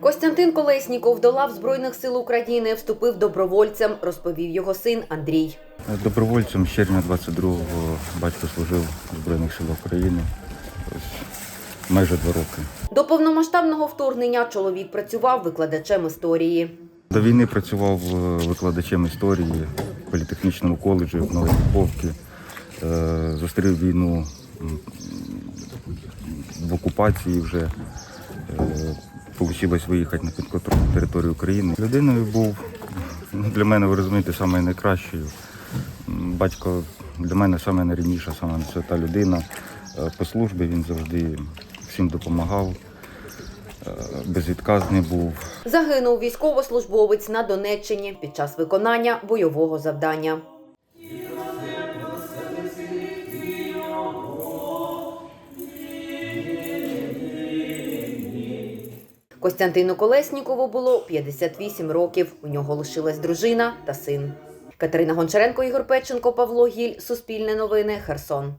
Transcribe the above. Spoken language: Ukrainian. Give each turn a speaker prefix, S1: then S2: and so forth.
S1: Костянтин Колесніков до лав Збройних сил України вступив добровольцем, розповів його син Андрій.
S2: Добровольцем з червня 22-го батько служив у Збройних силах України. Ось майже два роки.
S1: До повномасштабного вторгнення чоловік працював викладачем історії.
S2: До війни працював е, викладачем історії в політехнічному коледжі в Новій Дубовці. Е, Зустрів війну в окупації вже. Вийшло виїхати на підконтрольну територію України. Людиною був ну, для мене, ви розумієте, саме найкращою. Батько для мене саме найрідніша, саме свята людина. Е, По службі він завжди всім допомагав, е, безвідказний був.
S1: Загинув військовослужбовець на Донеччині під час виконання бойового завдання. Костянтину Колеснікову було 58 років. У нього лишилась дружина та син. Катерина Гончаренко, Ігор Печенко, Павло Гіль. Суспільне новини. Херсон.